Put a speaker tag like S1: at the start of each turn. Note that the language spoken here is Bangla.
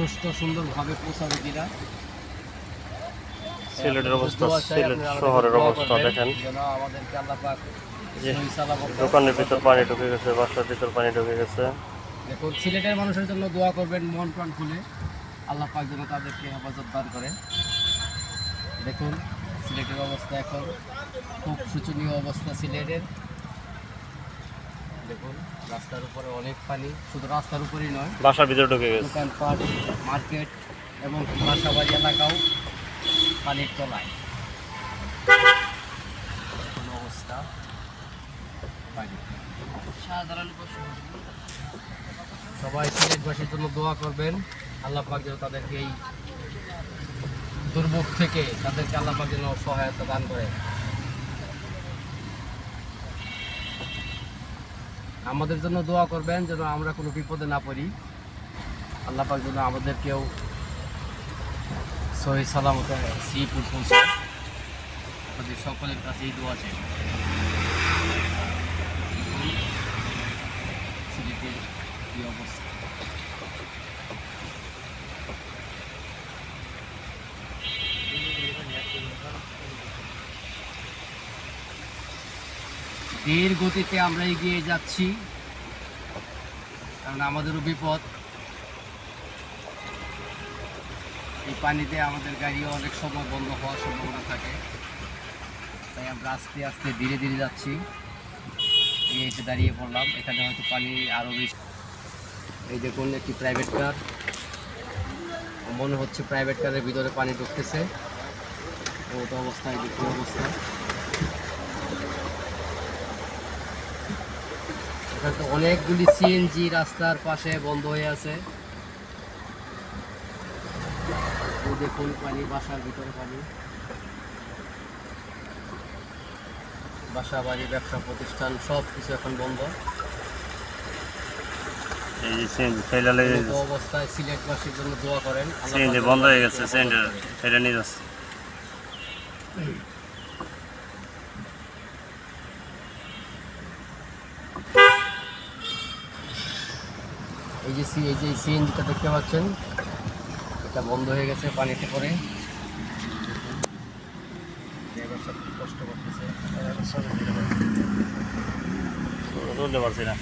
S1: সুস্থ সুন্দরভাবে পৌঁছাবে কিনা?
S2: সিলেটের অবস্থা সিলেট শহরের অবস্থা দেখেন।
S1: আমাদেরকে আল্লাহ পাক
S2: যে
S1: সহি সালামত
S2: দোকানের ভিতর পানি ঢুকে গেছে বাসার ভিতর পানি ঢুকে গেছে।
S1: দেখুন সিলেটের মানুষের জন্য দোয়া করবেন মন প্রাণ খুলে। আল্লাহ পাক যেন তাদেরকে হেফাজত দান করে দেখুন সিলেটের অবস্থা এখন খুব শোচনীয় অবস্থা সিলেটের। দেখুন রাস্তার উপরে অনেক পানি শুধু রাস্তার উপরেই নয়
S2: বাসার ভিতরে ঢুকে গেছে।
S1: দোকানপাট মার্কেট এবং বাসাবাড়ি এলাকাও পানির তলায়। অবস্থা। পানি। সাধারণ পশু। সবাই সিলেটবাসীর জন্য দোয়া করবেন। আল্লাহ পাক যেন তাদেরকে এই দুর্ভোগ থেকে তাদেরকে আল্লাহ পাক যেন সহায়তা দান করে আমাদের জন্য দোয়া করবেন যেন আমরা কোনো বিপদে না পড়ি। আল্লাহ পাক যেন আমাদেরকেও সহি সালামতে শ্রীপুর পৌঁছায়। আমাদের সকলের কাছে এই দোয়া চাই। সিলেটের কি অবস্থা? ধীর গতিতে আমরা এগিয়ে যাচ্ছি। কারণ আমাদেরও বিপদ। এই পানিতে আমাদের গাড়িও অনেক সময় বন্ধ হওয়ার সম্ভাবনা থাকে। তাই আমরা আস্তে আস্তে ধীরে ধীরে যাচ্ছি। এই এসে দাঁড়িয়ে পড়লাম, এখানে হয়তো পানি আরও বেশি। এই দেখুন, একটি প্রাইভেট কার মনে হচ্ছে প্রাইভেট কারের ভিতরে পানি ঢুকতেছে। ও তো অবস্থায়, দেখুন অবস্থা এখানে তো অনেকগুলি সিএনজি রাস্তার পাশে বন্ধ হয়ে আছে। দেখুন পানি বাসার ভিতরে পানি। বাসা বাড়ি ব্যবসা প্রতিষ্ঠান সব কিছু এখন বন্ধ। অবস্থায় সিলেটবাসীর জন্য দোয়া করেন।
S2: বন্ধ হয়ে গেছে। ফেলে নিয়ে যাচ্ছে।
S1: এই যে সি এই যে সিএনজিটা দেখতে পাচ্ছেন, এটা বন্ধ হয়ে গেছে পানিতে পরে কষ্ট করতেছে।
S2: তুলতে পারছি না।